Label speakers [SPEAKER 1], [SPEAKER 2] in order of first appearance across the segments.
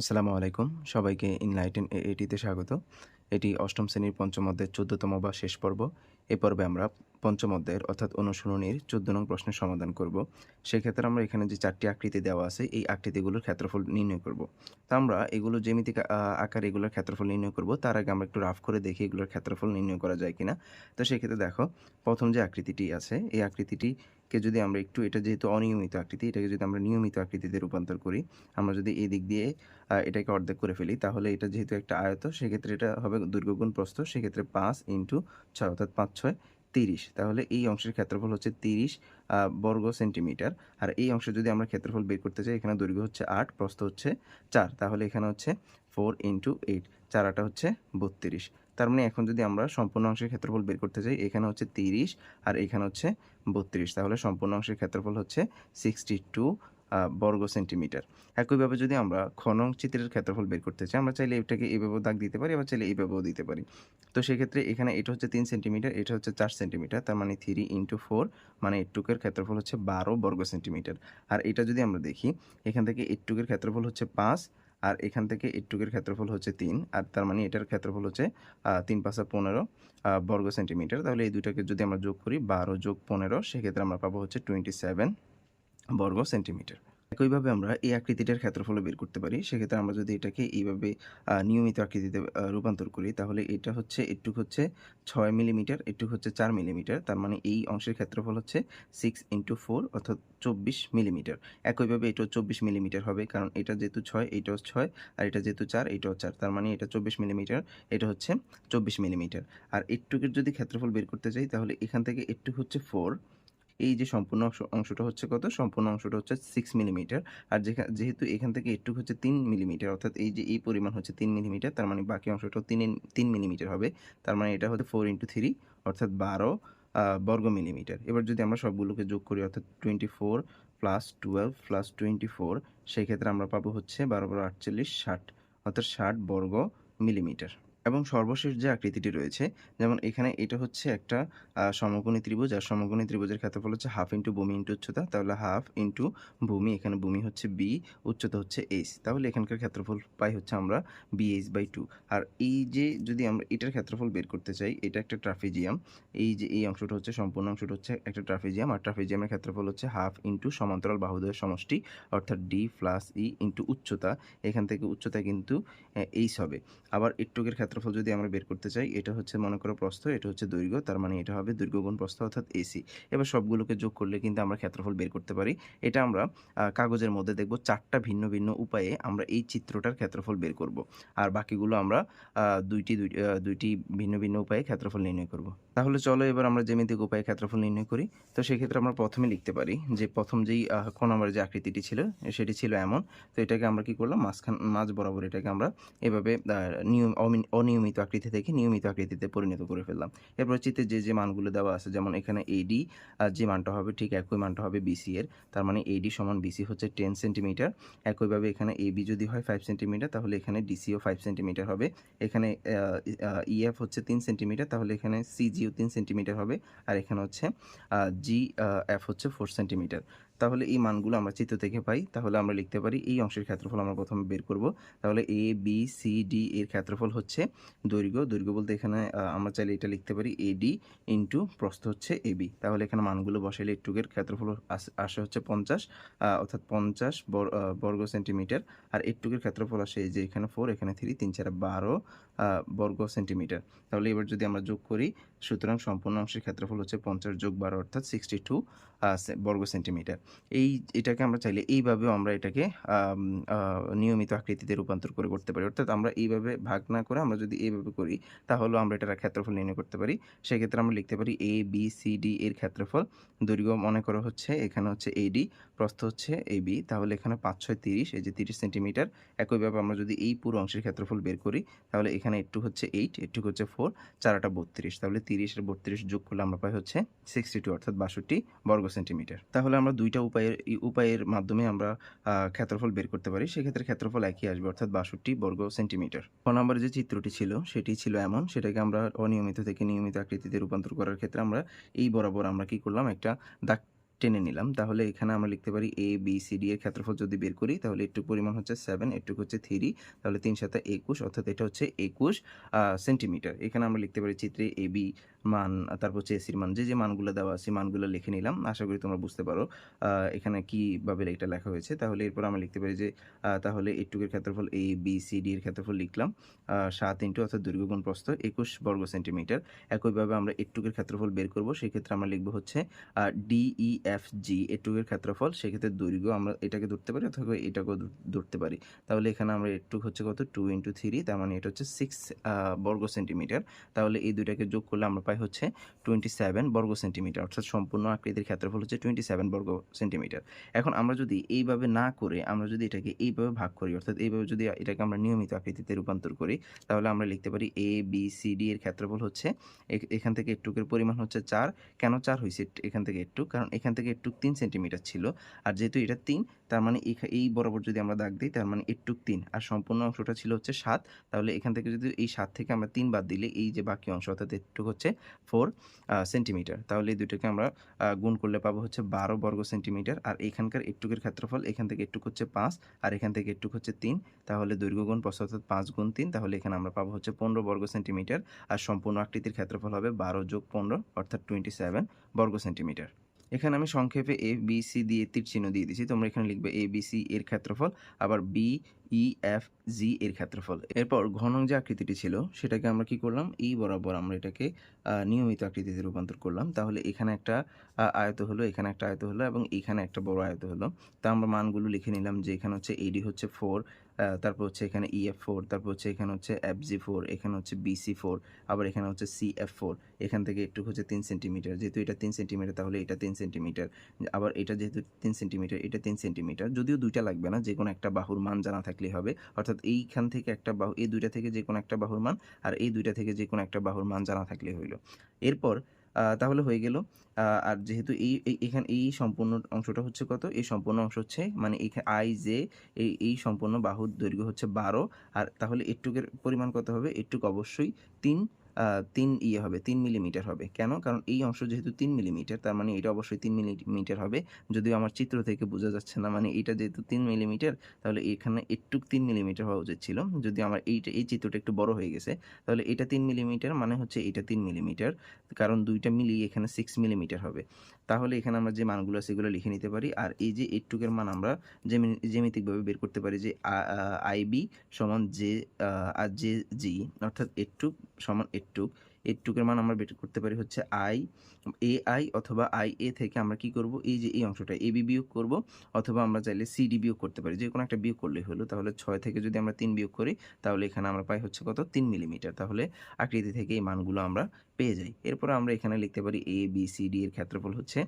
[SPEAKER 1] আসসালামু আলাইকুম। সবাইকে ইনলাইটেন এটিতে স্বাগত। এটি অষ্টম শ্রেণির পঞ্চম অধ্যায়ের চোদ্দতম বা শেষ পর্ব। এ পর্বে আমরা পঞ্চম অধ্যায়ের অর্থাৎ অনুশীলনীর চোদ্দ নং প্রশ্নের সমাধান করব। সেক্ষেত্রে আমরা এখানে যে চারটি আকৃতি দেওয়া আছে, এই আকৃতিগুলোর ক্ষেত্রফল নির্ণয় করব। তা আমরা এগুলো জ্যামিতিক আকার এগুলোর ক্ষেত্রফল নির্ণয় করব। তার আগে আমরা একটু রাফ করে দেখি এগুলোর ক্ষেত্রফল নির্ণয় করা যায় কিনা। তো সেক্ষেত্রে দেখো, প্রথম যে আকৃতিটি আছে, এই আকৃতিটিকে যদি আমরা একটু, এটা যেহেতু অনিয়মিত আকৃতি, এটাকে যদি আমরা নিয়মিত আকৃতিতে রূপান্তর করি, আমরা যদি এই দিক দিয়ে এটাকে অর্ধেক করে ফেলি, তাহলে এটা যেহেতু একটা আয়ত, সেক্ষেত্রে এটা হবে দুর্গগুণ প্রস্থ, সেক্ষেত্রে পাঁচ ইন্টু ছয়, অর্থাৎ পাঁচ ছয়, তিরিশ। তাহলে এই অংশের ক্ষেত্রফল হচ্ছে তিরিশ বর্গ সেন্টিমিটার। আর এই অংশে যদি আমরা ক্ষেত্রফল বের করতে চাই, এখানে দৈর্ঘ্য হচ্ছে আট, প্রস্থ হচ্ছে চার। তাহলে এখানে হচ্ছে ফোর ইন্টু এইট, চার আটা হচ্ছে বত্রিশ। তার মানে এখন যদি আমরা সম্পূর্ণ অংশের ক্ষেত্রফল বের করতে চাই, এখানে হচ্ছে তিরিশ আর এখানে হচ্ছে বত্রিশ। তাহলে সম্পূর্ণ অংশের ক্ষেত্রফল হচ্ছে সিক্সটি টু বর্গ সেন্টিমিটার। একইভাবে যদি আমরা খনং চিত্রের ক্ষেত্রফল বের করতে চাই, আমরা চাইলে এটাকে এইভাবেও দাগ দিতে পারি, আবার চাইলে এইভাবেও দিতে পারি। তো সেক্ষেত্রে এখানে এটা হচ্ছে তিন সেন্টিমিটার, এটা হচ্ছে চার সেন্টিমিটার, তার মানে থ্রি ইন্টু ফোর মানে এটুকের ক্ষেত্রফল হচ্ছে বারো বর্গ সেন্টিমিটার। আর এটা যদি আমরা দেখি, এখান থেকে এটুকের ক্ষেত্রফল হচ্ছে পাঁচ, আর এখান থেকে এটুকের ক্ষেত্রফল হচ্ছে তিন, আর তার মানে এটার ক্ষেত্রফল হচ্ছে তিন পাঁচা পনেরো বর্গ সেন্টিমিটার। তাহলে এই দুটাকে যদি আমরা যোগ করি, বারো যোগ পনেরো, সেক্ষেত্রে আমরা পাবো হচ্ছে টোয়েন্টি সেভেন বর্গ সেন্টিমিটার। একইভাবে আমরা এই আকৃতিটার ক্ষেত্রফল বের করতে পারি। সেক্ষেত্রে আমরা যদি এটাকে এইভাবে নিয়মিত আকৃতিতে রূপান্তর করি, তাহলে এটা হচ্ছে একটু হচ্ছে ছয় মিলিমিটার একটু হচ্ছে চার মিলিমিটার। তার মানে এই অংশের ক্ষেত্রফল হচ্ছে সিক্স ইন্টু ফোর অর্থাৎ চব্বিশ মিলিমিটার। একইভাবে এটাও চব্বিশ মিলিমিটার হবে, কারণ এটা যেহেতু ছয়, এটাও ছয়, আর এটা যেহেতু চার, এটাও চার। তার মানে এটা চব্বিশ মিলিমিটার, এটা হচ্ছে চব্বিশ মিলিমিটার। আর একটুকের যদি ক্ষেত্রফল বের করতে চাই, তাহলে এখান থেকে একটু হচ্ছে ফোর এই যে সম্পূর্ণ অংশ, অংশটা হচ্ছে কত? সম্পূর্ণ অংশটা হচ্ছে সিক্স মিলিমিটার আর যেহেতু এখান থেকে একটু হচ্ছে তিন মিলিমিটার অর্থাৎ এই যে এই পরিমাণ হচ্ছে তিন মিলিমিটার তার মানে বাকি অংশটাও তিন তিন মিলিমিটার হবে। তার মানে এটা হচ্ছে ফোর ইন্টু থ্রি অর্থাৎ বারো বর্গ মিলিমিটার এবার যদি আমরা সবগুলোকে যোগ করি, অর্থাৎ twenty four plus twelve plus twenty four সেক্ষেত্রে আমরা পাবো হচ্ছে বারো বারো আটচল্লিশ, ষাট, অর্থাৎ ষাট বর্গ মিলিমিটার এবং সর্বশেষ যে আকৃতিটি রয়েছে, যেমন এখানে এটা হচ্ছে একটা সমকোণী ত্রিভুজ, আর সমকোণী ত্রিভুজের ক্ষেত্রফল হচ্ছে হাফ ইন্টু ভূমি ইন্টু উচ্চতা, তাহলে হাফ ইন্টু ভূমি, এখানে ভূমি হচ্ছে বি উচ্চতা হচ্ছে এইচ তাহলে এখানকার ক্ষেত্রফল পাই হচ্ছে আমরা বি এইচ বাই টু আর এই যে যদি আমরা এটার ক্ষেত্রফল বের করতে চাই, এটা একটা ট্রাফিজিয়াম, এই যে এই অংশটা হচ্ছে, সম্পূর্ণ অংশটা হচ্ছে একটা ট্রাফিজিয়াম, আর ট্রাফিজিয়ামের ক্ষেত্রফল হচ্ছে হাফ ইন্টু সমান্তরাল বাহুদয়ের সমষ্টি, অর্থাৎ ডি প্লাস ই ইন্টু উচ্চতা, এখান থেকে উচ্চতা কিন্তু এইচ হবে। আবার একটুকের ক্ষেত্রফল যদি আমরা বের করতে চাই, এটা হচ্ছে মনে করো প্রস্থ, এটা হচ্ছে দৈর্ঘ্য, তার মানে এটা হবে দৈর্ঘ্যগুণ প্রস্থ অর্থাৎ এসি এবার সবগুলোকে যোগ করলে কিন্তু আমরা ক্ষেত্রফল বের করতে পারি। এটা আমরা কাগজের মধ্যে দেখব চারটা ভিন্ন ভিন্ন উপায়ে আমরা এই চিত্রটার ক্ষেত্রফল বের করব। আর বাকিগুলো আমরা দুইটি দুই- দুইটি ভিন্ন ভিন্ন উপায়ে ক্ষেত্রফল নির্ণয় করব। তাহলে চলো এবার আমরা জ্যামিতিক উপায়ে ক্ষেত্রফল নির্ণয় করি। তো সেক্ষেত্রে আমরা প্রথমে লিখতে পারি যে প্রথম যেই আহ, আমার যে আকৃতিটি ছিল সেটি ছিল এমন। তো এটাকে আমরা কি করলাম? মাঝখান মাঝ বরাবর এটাকে আমরা এভাবে নিয়ম অনিয়মিত আকৃতি থেকে নিয়মিত আকৃতিতে পরিণত করে ফেললাম। এরপর চিত্রে যে যে মানগুলো দেওয়া আছে যেমন এখানে এডি যে মানটা হবে ঠিক একই মানটা হবে বিসি এর। তার মানে এডি সমান বিসি হচ্ছে টেন সেন্টিমিটার একইভাবে এখানে এবি যদি হয় ফাইভ সেন্টিমিটার তাহলে এখানে ডিসিও ফাইভ সেন্টিমিটার হবে। এখানে ইএফ হচ্ছে তিন সেন্টিমিটার তাহলে এখানে সিজিও তিন সেন্টিমিটার হবে, আর এখানে হচ্ছে জি এফ হচ্ছে ফোর সেন্টিমিটার তাহলে এই মানগুলো আমরা চিত্র থেকে পাই, তাহলে আমরা লিখতে পারি এই অংশের ক্ষেত্রফল আমরা প্রথমে বের করব। তাহলে এ বি সি ডি এর ক্ষেত্রফল হচ্ছে দৈর্ঘ্য। দৈর্ঘ্য বলতে এখানে আমরা চাইলে এটা লিখতে পারি এ ডি ইন্টু প্রস্থ হচ্ছে এ বি তাহলে এখানে মানগুলো বসাইলে একটুকের ক্ষেত্রফল আস- হচ্ছে পঞ্চাশ অর্থাৎ পঞ্চাশ বর- বর্গ সেন্টিমিটার। আর একটুকের ক্ষেত্রফল আসে এই যে এখানে ফোর এখানে থ্রি তিন, চার, বারো বর্গ সেন্টিমিটার। তাহলে এবার যদি আমরা যোগ করি, সুতরাং সম্পূর্ণ অংশের ক্ষেত্রফল হচ্ছে পঞ্চাশ যোগ বারো অর্থাৎ সিক্সটি টু বর্গ সেন্টিমিটার। এই এটাকে আমরা চাইলে এইভাবেও আমরা এটাকে নিয়মিত আকৃতিতে রূপান্তর করে করতে পারি। অর্থাৎ আমরা এইভাবে ভাগ না করে আমরা যদি এইভাবে করি, তাহলেও আমরা এটার ক্ষেত্রফল নির্ণয় করতে পারি। সেক্ষেত্রে আমরা লিখতে পারি এ বি সি ডি এর ক্ষেত্রফল। দৈর্ঘ্য মনে করা হচ্ছে এখানে হচ্ছে এডি প্রস্থ হচ্ছে এ বি তাহলে এখানে পাঁচ ছয় তিরিশ, এই যে তিরিশ সেন্টিমিটার, একইভাবে আমরা যদি এই পুরো অংশের ক্ষেত্রফল বের করি, তাহলে এখানে একটু হচ্ছে এইট একটু হচ্ছে ফোর চারাটা বত্রিশ। তাহলে তিরিশ আর বত্রিশ যোগ করলে আমরা পাই হচ্ছে সিক্সটি টু অর্থাৎ বাষট্টি বর্গ সেন্টিমিটার তাহলে আমরা দুইটা উপায়ের উপায়ের মাধ্যমে আমরা ক্ষেত্রফল বের করতে পারি। সেক্ষেত্রে ক্ষেত্রফল একই আসবে, অর্থাৎ বাষট্টি বর্গ সেন্টিমিটার ক নম্বরে যে চিত্রটি ছিল, সেটি ছিল এমন, সেটাকে আমরা অনিয়মিত থেকে নিয়মিত আকৃতিতে রূপান্তর করার ক্ষেত্রে আমরা এই বরাবর আমরা কি করলাম? একটা দাগ টেনে নিলাম। তাহলে এখানে আমরা লিখতে পারি এ বি সি ডি এর ক্ষেত্রফল যদি বের করি, তাহলে একটু পরিমাণ হচ্ছে সেভেন একটু হচ্ছে থ্রি তাহলে তিন সাথে একুশ, অর্থাৎ এটা হচ্ছে একুশ সেন্টিমিটার এখানে আমরা লিখতে পারি চিত্রে এ বি মান, তারপর হচ্ছে এসির মান, যে যে মানগুলো দেওয়া আছে, মানগুলো লিখে নিলাম। আশা করি তোমরা বুঝতে পারো এখানে কীভাবে এটা লেখা হয়েছে। তাহলে এরপর আমরা লিখতে পারি যে তাহলে এটুকের ক্ষেত্রফল এ বি সি ডি এর ক্ষেত্রফল লিখলাম। সাত ইন্টু অর্থাৎ দৈর্ঘ্য গুণ প্রস্থ, একুশ বর্গ সেন্টিমিটার। একইভাবে আমরা এটুকের ক্ষেত্রফল বের করব, সেক্ষেত্রে আমরা লিখব হচ্ছে ডিই এফ জি এটুকের ক্ষেত্রফল। সেক্ষেত্রে দৈর্ঘ্য আমরা এটাকে ধরতে পারি অথবা এটাকেও ধরতে পারি। তাহলে এখানে আমরা এটুক হচ্ছে কত? টু ইন্টু থ্রি, তার মানে এটা হচ্ছে সিক্স বর্গ সেন্টিমিটার। তাহলে এই দুইটাকে যোগ করলে আমরা পাই হচ্ছে টোয়েন্টি সেভেন বর্গ সেন্টিমিটার অর্থাৎ সম্পূর্ণ আকৃতির ক্ষেত্রফল হচ্ছে টোয়েন্টি সেভেন বর্গ সেন্টিমিটার এখন আমরা যদি এইভাবে না করে, আমরা যদি এটাকে এইভাবে ভাগ করি, অর্থাৎ এইভাবে যদি এটাকে আমরা নিয়মিত আকৃতিতে রূপান্তর করি, তাহলে আমরা লিখতে পারি এ বি সি ডি এর ক্ষেত্রফল হচ্ছে এখান থেকে একটুকের পরিমাণ হচ্ছে চার। কেন চার হয়েছে এখান থেকে একটু? কারণ এখান থেকে একটু তিন সেন্টিমিটার ছিল। আর যেহেতু এটা তিন তার মানে এই বরাবর যদি আমরা দাগ দিই, তার মানে একটুক তিন। আর সম্পূর্ণ অংশটা ছিল হচ্ছে সাত। তাহলে এখান থেকে যদি এই সাত থেকে আমরা তিন বাদ দিলে এই যে বাকি অংশ, অর্থাৎ একটুক হচ্ছে ফোর সেন্টিমিটার। তাহলে এই দুটোকে আমরা গুণ করলে পাবো হচ্ছে বারো বর্গ সেন্টিমিটার। আর এখানকার একটুকের ক্ষেত্রফল, এখান থেকে একটুক হচ্ছে পাঁচ, আর এখান থেকে একটুক হচ্ছে তিন। তাহলে দৈর্ঘ্য গুণ প্রস্থ অর্থাৎ পাঁচ গুণ তিন, তাহলে এখানে আমরা পাবো হচ্ছে পনেরো বর্গ সেন্টিমিটার। আর সম্পূর্ণ আকৃতির ক্ষেত্রফল হবে বারো যোগ পনেরো, অর্থাৎ টোয়েন্টি সেভেন বর্গ সেন্টিমিটার। এখানে আমি সংক্ষেপে এ বি সি দিয়ে তীর চিহ্ন দিয়ে দিয়েছি। তোমরা এখানে লিখবে এ বি সি এর ক্ষেত্রফল, আবার বি ই এফ জি এর ক্ষেত্রফল। এরপর ঘনং যে আকৃতিটি ছিল, সেটাকে আমরা কি করলাম? এই বরাবর আমরা এটাকে নিয়মিত আকৃতিতে রূপান্তর করলাম। তাহলে এখানে একটা আয়ত হলো, এখানে একটা আয়ত হলো এবং এখানে একটা বড় আয়ত হলো। তা আমরা মানগুলো লিখে নিলাম যে এখানে হচ্ছে এডি হচ্ছে ফোর তারপর হচ্ছে এখানে ইএফ ফোর তারপর হচ্ছে এখানে হচ্ছে এফ জি ফোর এখানে হচ্ছে বিসি ফোর আবার এখানে হচ্ছে সি এফ ফোর এখান থেকে একটু হচ্ছে তিন সেন্টিমিটার। যেহেতু এটা তিন সেন্টিমিটার, তাহলে এটা তিন সেন্টিমিটার। আবার এটা যেহেতু তিন সেন্টিমিটার, এটা তিন সেন্টিমিটার। যদিও দুইটা লাগবে না যে কোনো একটা বাহুর মান জানা থাকলেই হবে। অর্থাৎ এইখান থেকে একটা বাহু, এই দুইটা থেকে যে কোনো একটা বাহুর মান আর এই দুইটা থেকে যে কোনো একটা বাহুর মান জানা থাকলে হইল। এরপর তাহলে হয়ে গেল আর যেহেতু এই এখানে, এই সম্পূর্ণ অংশটা হচ্ছে কত? এই সম্পূর্ণ অংশ হচ্ছে মানে এখানে আই, জে, এই এই সম্পূর্ণ বাহুর দৈর্ঘ্য হচ্ছে বারো। আর তাহলে এটুকের পরিমাণ কত হবে? এটুক অবশ্যই তিন তিন ইয়ে হবে, তিন মিলিমিটার হবে। কেন? কারণ এই অংশ যেহেতু তিন মিলিমিটার তার মানে এটা অবশ্যই তিন মিলিমিটার হবে। যদিও আমার চিত্র থেকে বোঝা যাচ্ছে না মানে এটা যেহেতু তিন মিলিমিটার তাহলে এখানে একটু তিন মিলিমিটার হওয়া উচিত ছিল। যদি আমার এইটা, এই চিত্রটা একটু বড় হয়ে গেছে, তাহলে এটা তিন মিলিমিটার মানে হচ্ছে এটা তিন মিলিমিটার কারণ দুইটা মিলিয়ে এখানে সিক্স মিলিমিটার হবে। তাহলে এখানে আমরা যে মানগুলো আছে সেগুলো লিখে নিতে পারি। আর এই যে এইটুকের মান আমরা যেমিতিকভাবে জ্যামিতিকভাবে বের করতে পারি যে আইবি সমান জে আর জে, জি অর্থাৎ এটুক সমান এটুক এটুকের মান আমরা বের করতে পারি হচ্ছে আই এ আই অথবা আই এ থেকে আমরা কি করব? এই যে এই অংশটা এ বি বিয়োগ করব, অথবা আমরা চাইলে সিডি বিয়োগ করতে পারি। যে কোনো একটা বিয়োগ করলেই হলো। তাহলে ছয় থেকে যদি আমরা তিন বিয়োগ করি, তাহলে এখানে আমরা পাই হচ্ছে কত? তিন মিলিমিটার। তাহলে আকৃতি থেকে এই মানগুলো আমরা পেয়ে যাই। এরপর আমরা এখানে লিখতে পারি এ বি সি ডি এর ক্ষেত্রফল হচ্ছে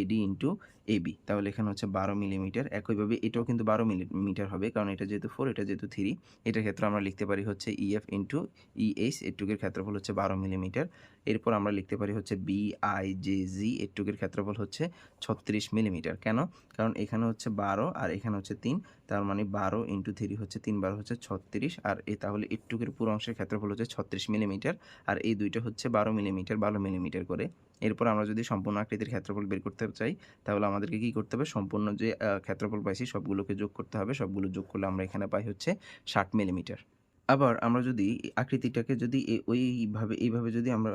[SPEAKER 1] এডি ইন্টু এবি তাহলে এখানে হচ্ছে বারো মিলিমিটার। একইভাবে এটাও কিন্তু বারো মিলিমিটার হবে, কারণ এটা যেহেতু ফোর এটা যেহেতু থ্রি এটার ক্ষেত্রে আমরা লিখতে পারি হচ্ছে ইএফ ইন্টু ইএইচ এটুকের ক্ষেত্রফল হচ্ছে বারো মিলিমিটার। এরপর আমরা লিখতে পারি হচ্ছে বি আই জে জি এটুকের ক্ষেত্রফল হচ্ছে ছত্রিশ মিলিমিটার। কেন? কারণ এখানে হচ্ছে বারো আর এখানে হচ্ছে তিন। তার মানে বারো ইন্টু থ্রি হচ্ছে তিন বারো হচ্ছে ছত্রিশ। আর এ তাহলে এটুকের পুরো অংশের ক্ষেত্রফল হচ্ছে ছত্রিশ মিলিমিটার। আর এই দুইটা হচ্ছে বারো মিলিমিটার বারো মিলিমিটার করে। এরপর আমরা যদি সম্পূর্ণ আকৃতির ক্ষেত্রফল বের করতে চাই, তাহলে আমাদেরকে কি করতে হবে? সম্পূর্ণ যে ক্ষেত্রফল পাইছি, সবগুলোকে যোগ করতে হবে। সবগুলো যোগ করলে আমরা এখানে পাই হচ্ছে ষাট মিলিমিটার। আবার আমরা যদি আকৃতিটাকে যদি ওইভাবে, এইভাবে যদি আমরা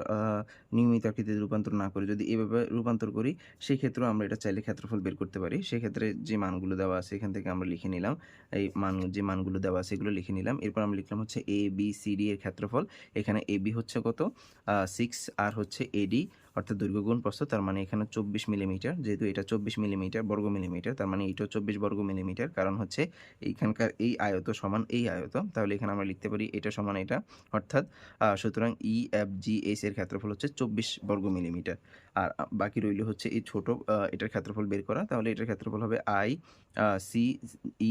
[SPEAKER 1] নিয়মিত আকৃতিতে রূপান্তর না করি, যদি এইভাবে রূপান্তর করি সেই ক্ষেত্রেও আমরা এটা চাইলে ক্ষেত্রফল বের করতে পারি। সেক্ষেত্রে যে মানগুলো দেওয়া আছে, এখান থেকে আমরা লিখে নিলাম। এই মান, যে মানগুলো দেওয়া আছে, এগুলো লিখে নিলাম। এরপর আমরা লিখলাম হচ্ছে এ বি সি ডি এর ক্ষেত্রফল। এখানে এ বি হচ্ছে কত? সিক্স আর হচ্ছে এডি অর্থাৎ দৈর্ঘ্য গুণ প্রস্থ, তার মানে এখানে চব্বিশ মিলিমিটার, যেহেতু এটা চব্বিশ মিলিমিটার বর্গ মিলিমিটার তার মানে এটাও চব্বিশ বর্গ মিলিমিটার কারণ হচ্ছে এইখানকার এই আয়ত সমান এই আয়ত। তাহলে এখানে আমরা লিখতে পারি এটা সমান এটা, অর্থাৎ সুতরাং ই এফ জি এস এর ক্ষেত্রফল হচ্ছে চব্বিশ বর্গ মিলিমিটার আর বাকি রইল হচ্ছে এই ছোট এটার ক্ষেত্রফল বের করা। তাহলে এটার ক্ষেত্রফল হবে আই সি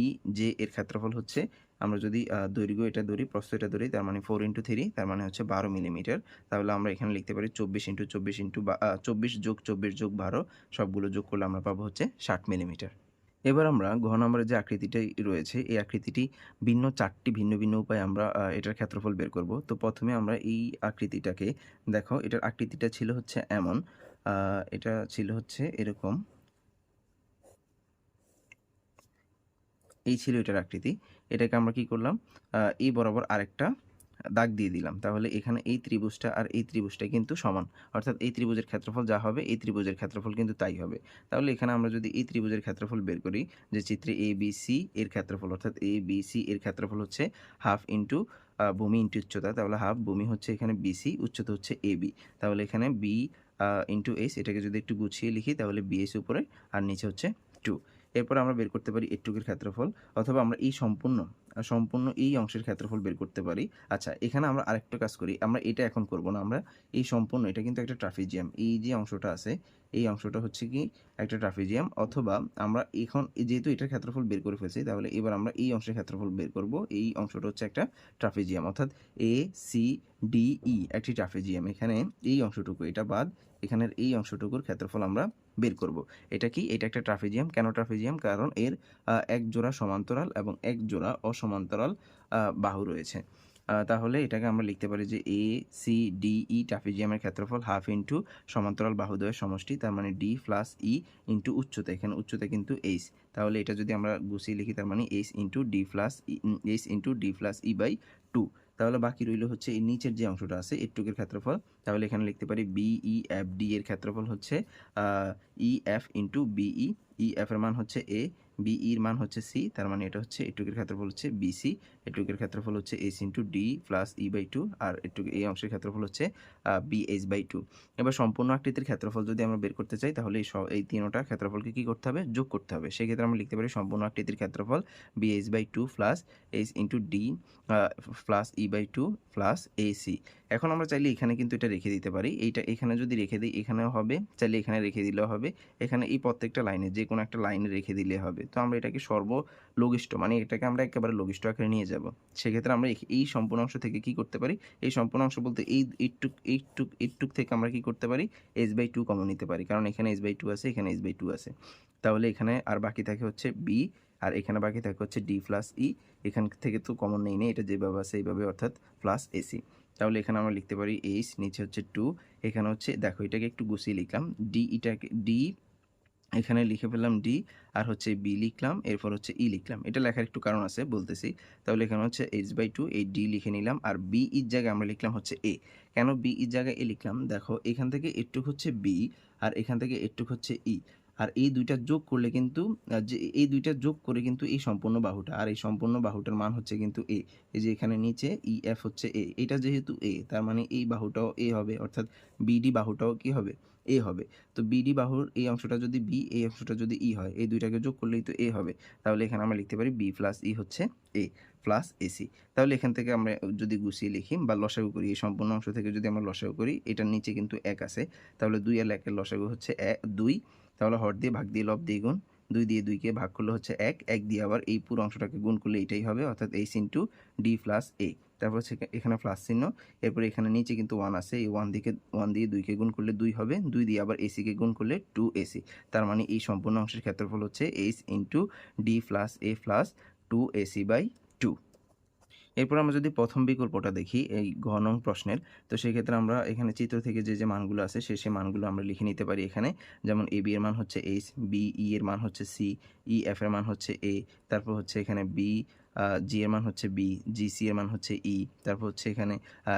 [SPEAKER 1] ই জে এর ক্ষেত্রফল হচ্ছে আমরা যদি দৈর্ঘ্য এটা ধরি, প্রস্থ এটা ধরি, তার মানে ফোর ইন্টু থ্রি তার মানে হচ্ছে বারো মিলিমিটার তাহলে আমরা এখানে লিখতে পারি চব্বিশ ইন্টু চব্বিশ ইন্টু চব্বিশ যোগ চব্বিশ যোগ বারো, সবগুলো যোগ করলে আমরা পাবো হচ্ছে ষাট মিলিমিটার এবার আমরা ঘ নম্বরের যে আকৃতিটি রয়েছে, এই আকৃতিটি ভিন্ন চারটি ভিন্ন ভিন্ন উপায়ে আমরা এটার ক্ষেত্রফল বের করব। তো প্রথমে আমরা এই আকৃতিটাকে দেখো, এটার আকৃতিটা ছিল হচ্ছে এমন এটা ছিল হচ্ছে এরকম। এই ছিল এটার আকৃতি। এটাকে আমরা কি করলাম? এই বরাবর আরেকটা দাগ দিয়ে দিলাম। তাহলে এখানে এই ত্রিভুজটা আর এই ত্রিভুজটা কিন্তু সমান। অর্থাৎ এই ত্রিভুজের ক্ষেত্রফল যা হবে, এই ত্রিভুজের ক্ষেত্রফল কিন্তু তাই হবে। তাহলে এখানে আমরা যদি এই ত্রিভুজের ক্ষেত্রফল বের করি, যে চিত্রে এ বি সি এর ক্ষেত্রফল, অর্থাৎ এ বি সি এর ক্ষেত্রফল হচ্ছে হাফ ইন্টু ভূমি ইন্টু উচ্চতা। তাহলে হাফ ভূমি হচ্ছে এখানে বিসি উচ্চতা হচ্ছে এ বি তাহলে এখানে বি ইন্টু এস এটাকে যদি একটু গুছিয়ে লিখি, তাহলে বিএস উপরে আর নিচে হচ্ছে টু এরপর আমরা বের করতে পারি এটুকের ক্ষেত্রফল, অথবা আমরা এই সম্পূর্ণ সম্পূর্ণ এই অংশের ক্ষেত্রফল বের করতে পারি। আচ্ছা এখানে আমরা আরেকটা কাজ করি, আমরা এটা এখন করব না, আমরা এই সম্পূর্ণ, এটা কিন্তু একটা ট্রাফিজিয়াম, এই যে অংশটা আছে, এই অংশটা হচ্ছে কি একটা ট্রাফিজিয়াম, অথবা আমরা এখন যেহেতু এটার ক্ষেত্রফল বের করে ফেলছি, তাহলে এবার আমরা এই অংশের ক্ষেত্রফল বের করব, এই অংশটা হচ্ছে একটা ট্রাফিজিয়াম, অর্থাৎ এ সি ডি ই একটি ট্রাফিজিয়াম। এখানে এই অংশটুকু, এটা বাদ, এখানের এই অংশটুকুর ক্ষেত্রফল আমরা বের করব। এটা কি? এটা একটা ট্রাফিজিয়াম। কেন ট্রাফিজিয়াম? কারণ এর এক জোড়া সমান্তরাল এবং এক জোড়া অসমান্তরাল বাহু রয়েছে। তাহলে এটাকে আমরা লিখতে পারি যে এ সি ডি ই ট্রাফিজিয়ামের ক্ষেত্রফল হাফ ইন্টু সমান্তরাল বাহুদ্বয়ের সমষ্টি, তার মানে ডি প্লাস ই ইন্টু উচ্চতা। এখানে উচ্চতা কিন্তু এইচ তাহলে এটা যদি আমরা গুছিয়ে লিখি, তার মানে H into D plus H into D plus E by two তাহলে বাকি রইল হচ্ছে এই নিচের যে অংশটা আছে, এটুকের ক্ষেত্রফল। তাহলে এখানে লিখতে পারি বিই এফ ডি এর ক্ষেত্রফল হচ্ছে E F into B E E F এর মান হচ্ছে এ বিই এর মান হচ্ছে সি তার মানে এটা হচ্ছে এটুকের ক্ষেত্রফল হচ্ছে বিসি এটুকের ক্ষেত্রফল হচ্ছে S into D plus E by two আর এটুকু, এই অংশের ক্ষেত্রফল হচ্ছে বিএইচ বাই টু এবার সম্পূর্ণ আকৃতির ক্ষেত্রফল যদি আমরা বের করতে চাই, তাহলে এই স- এই তিনটা ক্ষেত্রফলকে কি করতে হবে? যোগ করতে হবে। সেক্ষেত্রে আমরা লিখতে পারি সম্পূর্ণ আকৃতির ক্ষেত্রফল B H by two plus H into D plus E by two plus A C এখন আমরা চাইলে এখানে কিন্তু এটা রেখে দিতে পারি। এইটা এখানে যদি রেখে দিই, এখানেও হবে। চাইলে এখানে রেখে দিলেও হবে। এখানে এই প্রত্যেকটা লাইনে যে কোনো একটা লাইনে রেখে দিলে হবে। তো আমরা এটাকে সর্বলঘিষ্ঠ মানে এটাকে আমরা একেবারে লঘিষ্ঠ আকারে নিয়ে যাব। সেক্ষেত্রে আমরা এই- সম্পূর্ণ অংশ থেকে কি করতে পারি? এই সম্পূর্ণ অংশ বলতে এই এইটুক এইটুক এইটুক থেকে আমরা কি করতে পারি? এস বাই টু কমন নিতে পারি। কারণ এখানে এস বাই টু আছে, এখানে এস বাই টু আছে। তাহলে এখানে আর বাকি থাকে হচ্ছে বি আর এখানে বাকি থাকে হচ্ছে ডি প্লাস ই এখান থেকে তো কমন নেই নেই এটা যেভাবে আছে এইভাবে, অর্থাৎ প্লাস এসি তাহলে এখানে আমরা লিখতে পারি এইচ নিচে হচ্ছে টু এখানে হচ্ছে, দেখো এটাকে একটু গুছিয়ে লিখলাম। ডি এটাকে ডি এখানে লিখে ফেললাম ডি আর হচ্ছে বি লিখলাম, এরপর হচ্ছে ই লিখলাম। এটা লেখার একটু কারণ আছে, বলতেছি। তাহলে এখানে হচ্ছে এইচ বাই টু এই ডি লিখে নিলাম, আর বি ইর জায়গায় আমরা লিখলাম হচ্ছে এ কেন বি ইর জায়গায় এ লিখলাম? দেখো, এখান থেকে এটুক হচ্ছে বি আর এখান থেকে এটুক হচ্ছে ই আর এই দুইটা যোগ করলে কিন্তু যে এই দুইটা যোগ করে কিন্তু এই সম্পূর্ণ বাহুটা, আর এই সম্পূর্ণ বাহুটার মান হচ্ছে কিন্তু এ এই যে এখানে নিচে ই এফ হচ্ছে এ এটা যেহেতু এ তার মানে এই বাহুটাও এ হবে, অর্থাৎ বিডি বাহুটাও কি হবে? এ হবে। তো বিডি বাহুর এই অংশটা যদি বি এই অংশটা যদি ই হয়, এই দুইটাকে যোগ করলেই তো এ হবে। তাহলে এখানে আমরা লিখতে পারি বি প্লাস ই হচ্ছে এ প্লাস এসি তাহলে এখান থেকে আমরা যদি গুছিয়ে লিখি বা লসাগু করি, এই সম্পূর্ণ অংশ থেকে যদি আমরা লসাগু করি, এটার নিচে কিন্তু এক আছে। তাহলে দুই আর একের লসাগু হচ্ছে এক দুই। তাহলে হর দিয়ে ভাগ দিয়ে লব দিয়ে গুণ। দুই দিয়ে দুইকে ভাগ করলে হচ্ছে এক। এক দিয়ে আবার এই পুরো অংশটাকে গুণ করলে এটাই হবে, অর্থাৎ H into D plus A তারপর হচ্ছে এখানে প্লাস চিহ্ন। এরপরে এখানে নিচে কিন্তু ওয়ান আছে। এই ওয়ান দিকে ওয়ান দিয়ে দুইকে গুণ করলে দুই হবে। দুই দিয়ে আবার এসিকে গুণ করলে টু এসি তার মানে এই সম্পূর্ণ অংশের ক্ষেত্রফল হচ্ছে H into D plus A plus two A C by two এরপর আমরা যদি প্রথম বিকল্পটা দেখি, এই ঘ নং প্রশ্নের, তো সেক্ষেত্রে আমরা এখানে চিত্র থেকে যে যে মানগুলো আছে, সে সে মানগুলো আমরা লিখে নিতে পারি এখানে। যেমন এ বি এর মান হচ্ছে এইচ বি ই এর মান হচ্ছে সি ই এফ এর মান হচ্ছে এ তারপর হচ্ছে এখানে বি জি এর মান হচ্ছে বি জি সি এর মান হচ্ছে ই তারপর হচ্ছে এখানে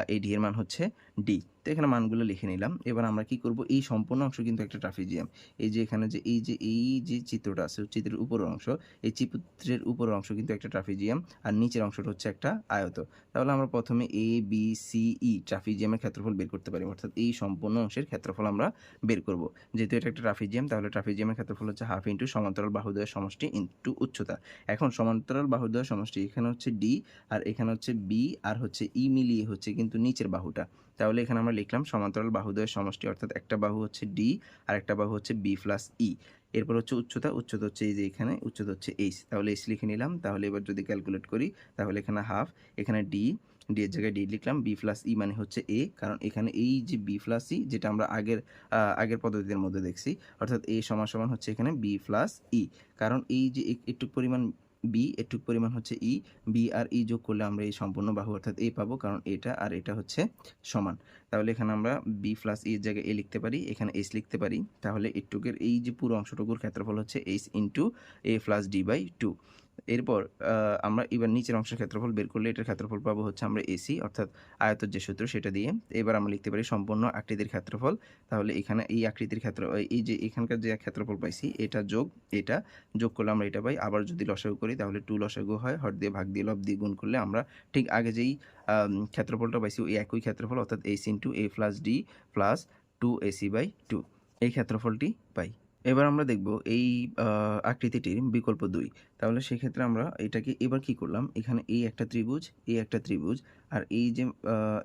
[SPEAKER 1] এ ডি এর মান হচ্ছে ডি তো এখানে মানগুলো লিখে নিলাম। এবার আমরা কি করব? এই সম্পূর্ণ অংশ কিন্তু একটা ট্রাফিজিয়াম। এই যে এখানে যে, এই যে এই যে চিত্রটা আছে, চিত্রের উপরের অংশ, এই চিত্রের উপরের অংশ কিন্তু একটা ট্রাফিজিয়াম, আর নিচের অংশটা হচ্ছে একটা আয়ত। তাহলে আমরা প্রথমে এ বি সি ই ট্রাফিজিয়ামের ক্ষেত্রফল বের করতে পারি। অর্থাৎ এই সম্পূর্ণ অংশের ক্ষেত্রফল আমরা বের করব। যেহেতু এটা একটা ট্রাফিজিয়াম, তাহলে ট্রাফিজিয়ামের ক্ষেত্রফল হচ্ছে হাফ ইন্টু সমান্তরাল বাহুদয়ের সমষ্টি ইন্টু উচ্চতা। এখন সমান্তরাল বাহুদ্বয়ের সমষ্টি এখানে হচ্ছে ডি আর এখানে হচ্ছে বি আর হচ্ছে ই মিলিয়ে হচ্ছে কিন্তু নিচের বাহুটা। তাহলে এখানে আমরা লিখলাম সমান্তরাল বাহুদ্বয়ের সমষ্টি, অর্থাৎ একটা বাহু হচ্ছে ডি আর একটা বাহু হচ্ছে বি প্লাস ই এরপর হচ্ছে উচ্চতা উচ্চতা হচ্ছে এই যে এখানে, উচ্চতা হচ্ছে এইচ তাহলে এইচ লিখে নিলাম, তাহলে এবার যদি ক্যালকুলেট করি, তাহলে এখানে হাফ এখানে ডি ডি এর জায়গায় ডি লিখলাম বি প্লাস ই মানে হচ্ছে এ কারণ এখানে এই যে বি প্লাস ই যেটা আমরা আগের আগের পদ্ধতির মধ্যে দেখছি, অর্থাৎ এ সমান সমান হচ্ছে এখানে বি প্লাস ই কারণ এই যে এক- একটু পরিমাণ বি এটুক পরিমাণ হচ্ছে ই বি আর ই যোগ করলে আমরা এই সম্পূর্ণ বাহু অর্থাৎ এ পাবো, কারণ এটা আর এটা হচ্ছে সমান। তাহলে এখানে আমরা বি প্লাস ই এর জায়গায় এ লিখতে পারি, এখানে এস লিখতে পারি। তাহলে এটুকের এই যে পুরো অংশটুকুর ক্ষেত্রফল হচ্ছে H into A plus D by two এরপর আমরা এবার নিচের অংশের ক্ষেত্রফল বের করলে এটার ক্ষেত্রফল পাবো হচ্ছে আমরা এসি অর্থাৎ আয়তর যে সূত্র সেটা দিয়ে। এবার আমরা লিখতে পারি সম্পূর্ণ আকৃতির ক্ষেত্রফল। তাহলে এখানে এই আকৃতির ক্ষেত্র, এই যে এখানকার যে ক্ষেত্রফল পাইছি, এটা যোগ এটা যোগ করলে আমরা এটা পাই। আবার যদি লসাগু করি, তাহলে টু লসাগু হয়, হর দিয়ে ভাগ দিয়ে, লব দিয়ে গুণ করলে আমরা ঠিক আগে যেই ক্ষেত্রফলটা পাইছি, ওই একই ক্ষেত্রফল, অর্থাৎ S into A plus D plus two A C by two এই ক্ষেত্রফলটি পাই। এবার আমরা দেখব এই আকৃতিটির বিকল্প দুই। তাহলে সেক্ষেত্রে আমরা এটাকে এবার কি করলাম? এখানে এই একটা ত্রিভুজ, এই একটা ত্রিভুজ আর এই যে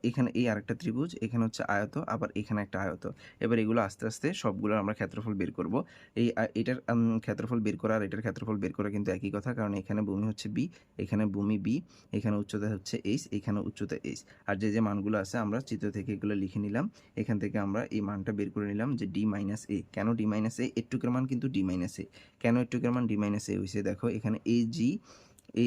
[SPEAKER 1] এখানে এই আরেকটা ত্রিভুজ, এখানে হচ্ছে আয়ত, আবার এখানে একটা আয়ত। এবার এগুলো আস্তে আস্তে সবগুলোর আমরা ক্ষেত্রফল বের করব। এই এটার ক্ষেত্রফল বের করা আর এটার ক্ষেত্রফল বের করা কিন্তু একই কথা, কারণ এখানে ভূমি হচ্ছে বি এখানে ভূমি বি এখানে উচ্চতা হচ্ছে এইচ এখানে উচ্চতা এইচ আর যে যে মানগুলো আছে, আমরা চিত্র থেকে এগুলো লিখে নিলাম। এখান থেকে আমরা এই মানটা বের করে নিলাম যে ডি মাইনাস এ কেন ডি মাইনাস এ এটুকের মান কিন্তু ডি মাইনাস এ কেন এটুকের মান ডি মাইনাস এ হয়েছে দেখো, এখানে এ জি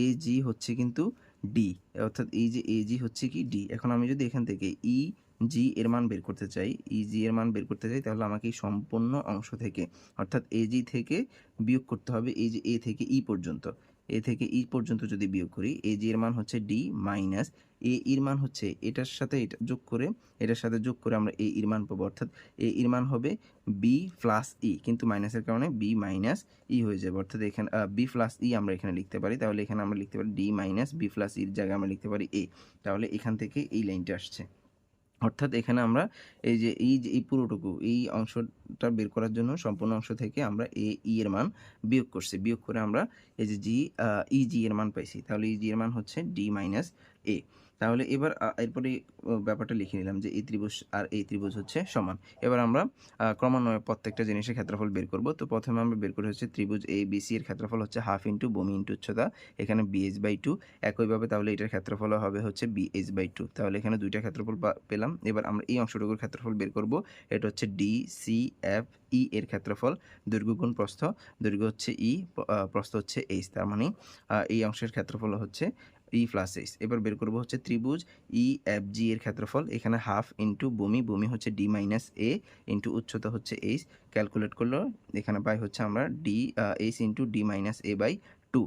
[SPEAKER 1] এ জি হচ্ছে কিন্তু ডি অর্থাৎ এই যে এজি হচ্ছে কি ডি এখন আমি যদি এখান থেকে ই জি এর মান বের করতে চাই ই জি এর মান বের করতে চাই, তাহলে আমাকে এই সম্পূর্ণ অংশ থেকে, অর্থাৎ এজি থেকে বিয়োগ করতে হবে এই যে এ থেকে ই পর্যন্ত। এ থেকে ই পর্যন্ত যদি বিয়োগ করি, এ জি এর মান হচ্ছে ডি মাইনাস এ ইর মান হচ্ছে এটার সাথে এটা যোগ করে, এটার সাথে যোগ করে আমরা এ ইর মান পাবো। অর্থাৎ এ ইর মান হবে বি প্লাস ই কিন্তু মাইনাসের কারণে বি মাইনাস ই হয়ে যাবে। অর্থাৎ এখানে বি প্লাস ই আমরা এখানে লিখতে পারি। তাহলে এখানে আমরা লিখতে পারি ডি মাইনাস বি প্লাস ইর জায়গায় আমরা লিখতে পারি এ তাহলে এখান থেকে এই লাইনটা আসছে। অর্থাৎ এখানে আমরা এই যে এই যে, এই পুরোটুকু, এই অংশটা বের করার জন্য সম্পূর্ণ অংশ থেকে আমরা এ, ই এর মান বিয়োগ করছি। বিয়োগ করে আমরা এই যে, জি ই, জি এর মান পাইছি। তাহলে ই জি এর মান হচ্ছে ডি মাইনাস এ তাহলে এবার এরপরে ব্যাপারটা লিখে নিলাম যে এই ত্রিভুজ আর এই ত্রিভুজ হচ্ছে সমান। এবার আমরা ক্রমান্বয়ে প্রত্যেকটা জিনিসের ক্ষেত্রফল বের করব। তো প্রথমে আমরা বের করে হচ্ছে ত্রিভুজ এ বি সি এর ক্ষেত্রফল হচ্ছে হাফ ইন্টু বমি ইন্টু উচ্চতা এখানে বিএইচ বাই টু একইভাবে তাহলে এটার ক্ষেত্রফল হবে হচ্ছে বিএইচ বাই টু তাহলে এখানে দুইটা ক্ষেত্রফল পেলাম। এবার আমরা এই অংশটুকুর ক্ষেত্রফল বের করব। এটা হচ্ছে ডি সি এফ ই এর ক্ষেত্রফল। দৈর্ঘ্য গুণ প্রস্থ। দৈর্ঘ্য হচ্ছে ই প্রস্থ হচ্ছে এইচ তার মানে এই অংশের ক্ষেত্রফল হচ্ছে ই প্লাস এইচ এবার বের করব হচ্ছে ত্রিভুজ ই এফ জি এর ক্ষেত্রফল। এখানে হাফ ইন্টু বমি বমি হচ্ছে ডি মাইনাস এ ইন্টু উচ্চতা হচ্ছে এইচ ক্যালকুলেট করল, এখানে পাই হচ্ছে আমরা D H into D minus A by two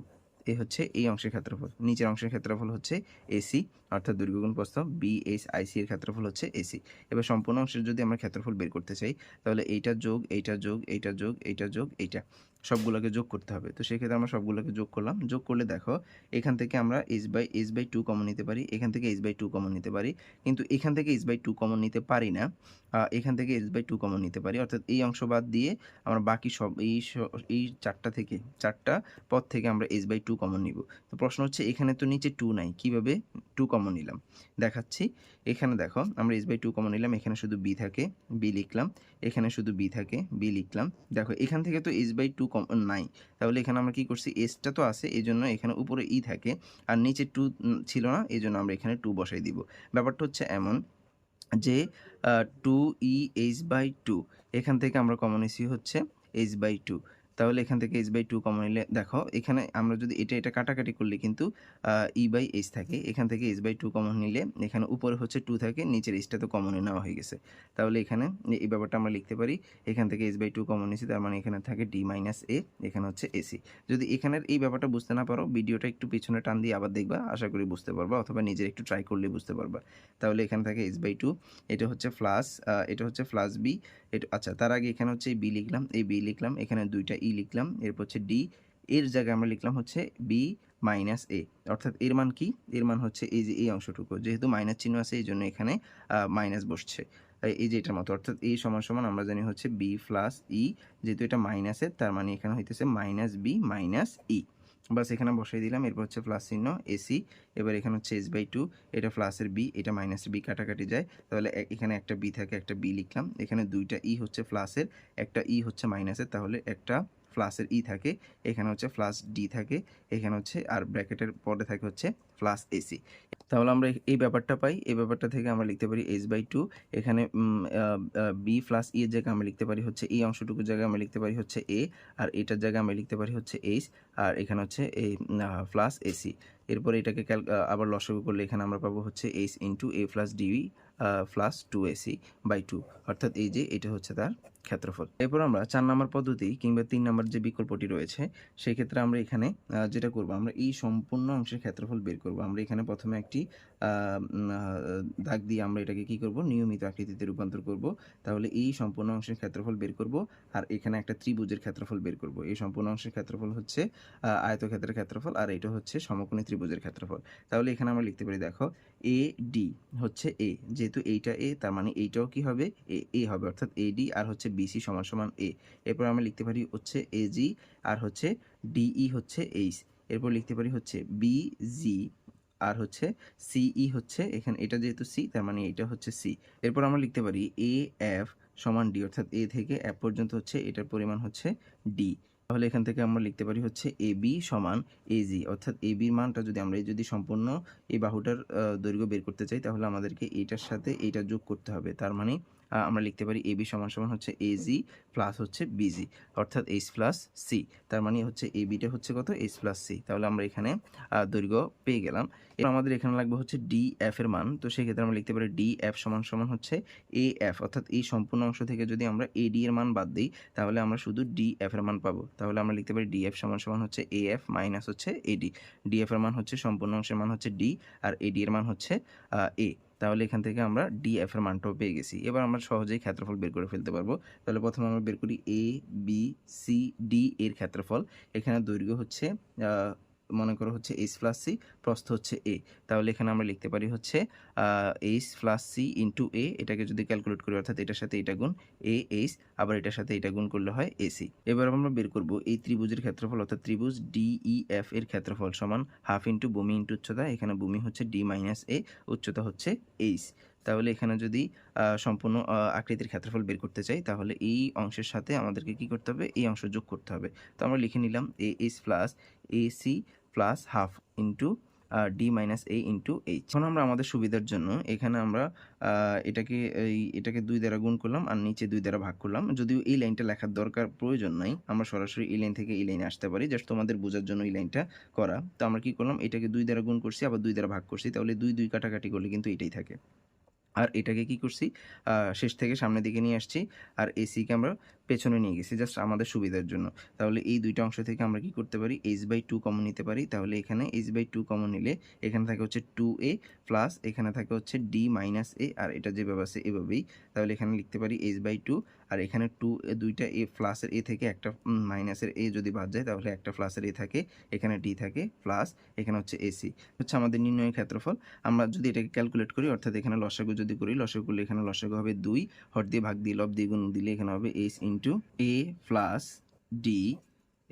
[SPEAKER 1] A হচ্ছে এই অংশের ক্ষেত্রফল। নিচের অংশের ক্ষেত্রফল হচ্ছে এসি অর্থাৎ দুর্গগুণ প্রস্থ। বি এইচ আইসি এর ক্ষেত্রফল হচ্ছে এসি এবার সম্পূর্ণ অংশের যদি আমরা ক্ষেত্রফল বের করতে চাই, তাহলে এইটা যোগ এইটা যোগ এইটা যোগ এইটা যোগ, এইটা। সবগুলোকে যোগ করতে হবে। তো সেক্ষেত্রে আমরা সবগুলোকে যোগ করলাম। যোগ করলে দেখো, এখান থেকে আমরা H by H by two common নিতে পারি, এখান থেকে এইচ বাই টু কমন নিতে পারি। কিন্তু এখান থেকে এইচ বাই টু কমন নিতে পারি না এখান থেকে এইচ বাই টু কমন নিতে পারি। অর্থাৎ এই অংশ বাদ দিয়ে আমরা বাকি সব, এই এই চারটা থেকে, চারটা পদ থেকে আমরা এইচ বাই টু কমন নিব। তো প্রশ্ন হচ্ছে, এখানে তো নিচে টু নাই, কীভাবে? টু কমন নিলাম। দেখাচ্ছি। এখানে দেখো, আমরা এইচ বাই টু কমন নিলাম, এখানে শুধু বি থাকে বি লিখলাম, এখানে শুধু বি থাকে বি লিখলাম। দেখো, এখান থেকে তো এইচ বাই টু কমন নাই। তাহলে এখানে আমরা কি করছি? এসটা তো আছে এই জন্য এখানে উপরে ই থাকে, আর নিচে টু ছিল না এই জন্য আমরা এখানে টু বসাই দিব। ব্যাপারটা হচ্ছে এমন যে two E H by two এখান থেকে আমরা কমন এসি হচ্ছে এইচ বাই টু তাহলে এখান থেকে এইচ বাই টু কমন নিলে, দেখো, এখানে আমরা যদি এটা এটা কাটাকাটি করলে কিন্তু ই বাই এইচ থাকে। এখান থেকে এইচ বাই টু কমন নিলে, এখানে উপরে হচ্ছে টু থাকে, নিচের এইচটা তো কমনে নেওয়া হয়ে গেছে। তাহলে এখানে এই ব্যাপারটা আমরা লিখতে পারি, এখান থেকে এইচ বাই টু কমন নিয়েছি তার মানে এখানে থাকে ডি মাইনাস এ এখানে হচ্ছে এসি যদি এখানের এই ব্যাপারটা বুঝতে না পারো, ভিডিওটা একটু পিছনে টান দিয়ে আবার দেখবা, আশা করি বুঝতে পারবা, অথবা নিজের একটু ট্রাই করলে বুঝতে পারবা। তাহলে এখানে থাকে এইচ বাই টু এটা হচ্ছে প্লাস এটা হচ্ছে প্লাস বি এটা আচ্ছা তার আগে এখানে হচ্ছে বি লিখলাম, এই বি লিখলাম, এখানে দুইটা ই লিখলাম, এরপর হচ্ছে ডি এর জায়গায় আমরা লিখলাম হচ্ছে বি মাইনাস এ অর্থাৎ এর মান কি? এর মান হচ্ছে এই যে এই অংশটুকু, যেহেতু মাইনাস চিহ্ন আছে, এই জন্য এখানে মাইনাস বসছে। এই- যে এটার মতো, অর্থাৎ এই সমান সমান আমরা জানি হচ্ছে বি প্লাস ই যেহেতু এটা মাইনাসের তার মানে এখানে হইতেছে মাইনাস বি মাইনাস ই বাস এখানে বসাই দিলাম, এরপর হচ্ছে প্লাস চিহ্ন এসি এবার এখানে হচ্ছে এস বাই টু এটা প্লাসের বি এটা মাইনাসের বি কাটাকাটি যায়। তাহলে এখানে একটা বি থাকে, একটা বি লিখলাম, এখানে দুইটা ই হচ্ছে প্লাসের একটা ই হচ্ছে মাইনাসের তাহলে একটা প্লাসের ই থাকে, এখানে হচ্ছে প্লাস ডি থাকে, এখানে হচ্ছে, আর ব্র্যাকেটের পরে থাকে হচ্ছে প্লাস এসি তাহলে আমরা এই- ব্যাপারটা পাই, এই ব্যাপারটা থেকে আমরা লিখতে পারি এইচ বাই টু এখানে বি প্লাস ই এর জায়গায় আমরা লিখতে পারি হচ্ছে, এই অংশটুকুর জায়গায় আমরা লিখতে পারি হচ্ছে এ আর এটার জায়গায় আমরা লিখতে পারি হচ্ছে এইচ আর এখানে হচ্ছে এই প্লাস এসি এরপর এটাকে ক্যাল আবার লসগু করলে এখানে আমরা পাবো হচ্ছে H into A plus D plus two A C by two অর্থাৎ এই যে, এটা হচ্ছে তার ক্ষেত্রফল। এরপর আমরা চার নম্বর পদ্ধতি কিংবা তিন নম্বর যে বিকল্পটি রয়েছে, সেই ক্ষেত্রে আমরা এখানে যেটা করব, আমরা এই সম্পূর্ণ অংশের ক্ষেত্রফল বের করব। আমরা এখানে প্রথমে একটি দাগ দিয়ে আমরা এটাকে কি করব, নিয়মিত আকৃতিতে রূপান্তর করব। তাহলে এই সম্পূর্ণ অংশের ক্ষেত্রফল বের করব আর এখানে একটা ত্রিভুজের ক্ষেত্রফল বের করব। এই সম্পূর্ণ অংশের ক্ষেত্রফল হচ্ছে আয়তক্ষেত্রের ক্ষেত্রফল আর এটা হচ্ছে সমকোণী ত্রিভুজের ক্ষেত্রফল। তাহলে এখানে আমরা লিখতে পারি, দেখো এ ডি হচ্ছে এ যেহেতু এইটা এ তার মানে এইটাও কি হবে? এ এ হবে। অর্থাৎ এ ডি আর হচ্ছে বিসি সমান সমান এ এরপর আমরা লিখতে পারি হচ্ছে এ জি আর হচ্ছে ডিই হচ্ছে এইচ এরপর লিখতে পারি হচ্ছে বি জি আর হচ্ছে সিই হচ্ছে এখানে এটা যেহেতু সি তার মানে এটা হচ্ছে সি এরপর আমরা লিখতে পারি এ এফ সমান ডি অর্থাৎ এ থেকে এফ পর্যন্ত হচ্ছে এটার পরিমাণ হচ্ছে ডি তাহলে এখান থেকে আমরা লিখতে পারি হচ্ছে এ বি সমান এ জি অর্থাৎ এ বির মানটা যদি আমরা যদি সম্পূর্ণ এই বাহুটার দৈর্ঘ্য বের করতে চাই, তাহলে আমাদেরকে এইটার সাথে এইটা যোগ করতে হবে। তার মানে আমরা লিখতে পারি এবি সমান সমান হচ্ছে এজি প্লাস হচ্ছে বিজি অর্থাৎ এইচ প্লাস সি। তার মানে হচ্ছে এ বিটা হচ্ছে কত? H plus C. তাহলে আমরা এখানে দৈর্ঘ্য পেয়ে গেলাম। আমাদের এখানে লাগবে হচ্ছে ডি এফ এর মান। তো সেক্ষেত্রে আমরা লিখতে পারি ডি এফ সমান সমান হচ্ছে এ এফ অর্থাৎ এই সম্পূর্ণ অংশ থেকে যদি আমরা এ ডি এর মান বাদ দিই, তাহলে আমরা শুধু ডি এফ এর মান পাবো। তাহলে আমরা লিখতে পারি ডি এফ সমান সমান হচ্ছে এ এফ মাইনাস হচ্ছে এডি ডি এফ এর মান হচ্ছে সম্পূর্ণ অংশের মান হচ্ছে ডি আর এডি এর মান হচ্ছে এ তাহলে এখান থেকে আমরা ডি এফ এর মানটাও পেয়ে গেছি। এবার আমরা সহজেই ক্ষেত্রফল বের করে ফেলতে পারব। তাহলে প্রথমে আমরা বের করি এ বি সি ডি এর ক্ষেত্রফল। এখানে দৈর্ঘ্য হচ্ছে মনে করো হচ্ছে এইচ প্লাস সি প্রস্থ হচ্ছে এ তাহলে এখানে আমরা লিখতে পারি হচ্ছে H plus C into A এটাকে যদি ক্যালকুলেট করি, অর্থাৎ এটার সাথে এটা গুণ এ এইচ আবার এটার সাথে এটা গুণ করলে হয় এসি এবার আমরা বের করব এই ত্রিভুজের ক্ষেত্রফল, অর্থাৎ ত্রিভুজ ডিই এফ এর ক্ষেত্রফল সমান হাফ ইন্টু ভূমি ইন্টু উচ্চতা, এখানে ভূমি হচ্ছে ডি মাইনাস এ উচ্চতা হচ্ছে এইচ তাহলে এখানে যদি সম্পূর্ণ আকৃতির ক্ষেত্রফল বের করতে চাই, তাহলে এই অংশের সাথে আমাদেরকে কি করতে হবে? এই অংশ যোগ করতে হবে। তো আমরা লিখে নিলাম A H plus A C plus half into D minus A into H এখন আমরা আমাদের সুবিধার জন্য এখানে আমরা এটাকে, এই, এটাকে দুই দ্বারা গুণ করলাম আর নিচে দুই দ্বারা ভাগ করলাম। যদিও এই লাইনটা লেখার দরকার প্রয়োজন নাই, আমরা সরাসরি এই লাইন থেকে এই লাইনে আসতে পারি জাস্ট তোমাদের বোঝার জন্য এই লাইনটা করা। তো আমরা কি করলাম, এটাকে দুই দ্বারা গুণ করছি, আবার দুই দ্বারা ভাগ করছি, তাহলে দুই দুই কাটাকাটি করলে কিন্তু এটাই থাকে। আর এটাকে কি করছি? শেষ থেকে সামনের দিকে নিয়ে আসছি আর এসিকে আমরা পেছনে নিয়ে গেছি জাস্ট আমাদের সুবিধার জন্য। তাহলে এই দুইটা অংশ থেকে আমরা কি করতে পারি? এইচ বাই টু কমন নিতে পারি। তাহলে এখানে এইচ বাই টু কমন নিলে এখানে থাকে হচ্ছে টু এ প্লাস এখানে থাকে হচ্ছে ডি মাইনাস এ আর এটা যেভাবে আছে এভাবেই। তাহলে এখানে লিখতে পারি এইচ বাই টু আর এখানে টু দুইটা এ প্লাসের এ থেকে একটা মাইনাসের এ যদি বাদ যায়, তাহলে একটা প্লাসের এ থাকে, এখানে ডি থাকে প্লাস এখানে হচ্ছে এসি হচ্ছে আমাদের নির্ণয় ক্ষেত্রফল। আমরা যদি এটাকে ক্যালকুলেট করি, অর্থাৎ এখানে লসাগু যদি করি লসাগু করলে এখানে লসাগু হবে দুই, হর দিয়ে ভাগ দিয়ে, লব দিয়ে গুণ দিলে এখানে হবে S into A plus D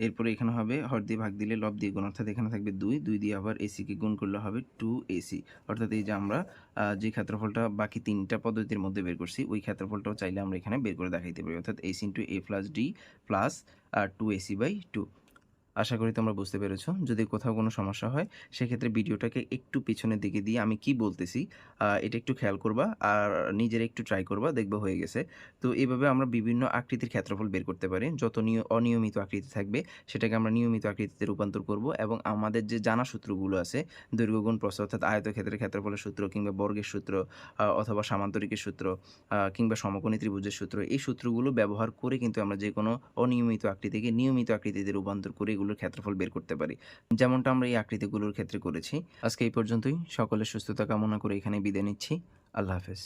[SPEAKER 1] এরপরে এখানে হবে হর দিয়ে ভাগ দিলে লব দিয়ে গুণ, অর্থাৎ এখানে থাকবে দুই দুই দিয়ে আবার এসিকে গুণ করলে হবে টু এসি অর্থাৎ এই যে আমরা যে ক্ষেত্রফলটা বাকি তিনটা পদ্ধতির মধ্যে বের করছি, ওই ক্ষেত্রফলটাও চাইলে আমরা এখানে বের করে দেখাইতে পারি। অর্থাৎ A C into A plus D plus two A C by two আশা করি তোমরা বুঝতে পেরেছ। যদি কোথাও কোনো সমস্যা হয়, সেক্ষেত্রে ভিডিওটাকে একটু পিছনের দিকে দিয়ে আমি কি বলতেছি এটা একটু খেয়াল করবা আর নিজের একটু ট্রাই করবা, দেখবে হয়ে গেছে। তো এইভাবে আমরা বিভিন্ন আকৃতির ক্ষেত্রফল বের করতে পারি। যত নিয়, অনিয়মিত আকৃতি থাকবে, সেটাকে আমরা নিয়মিত আকৃতিতে রূপান্তর করব এবং আমাদের যে জানা সূত্রগুলো আছে, দৈর্ঘ্যগুণ প্রস্থ অর্থাৎ আয়তক্ষেত্রের ক্ষেত্রফলের সূত্র কিংবা বর্গের সূত্র অথবা সামান্তরিকের সূত্র কিংবা সমকোণী ত্রিভুজের সূত্র, এই সূত্রগুলো ব্যবহার করে কিন্তু আমরা যে কোনো অনিয়মিত আকৃতিকে নিয়মিত আকৃতিতে রূপান্তর করে এগুলোর ক্ষেত্রফল বের করতে পারি। যেমনটা আমরা এই আকৃতিগুলোর ক্ষেত্রে করেছি। আজকে এই পর্যন্তই। সকলের সুস্থতা কামনা করে এখানে বিদায় নিচ্ছি। আল্লাহ হাফেজ।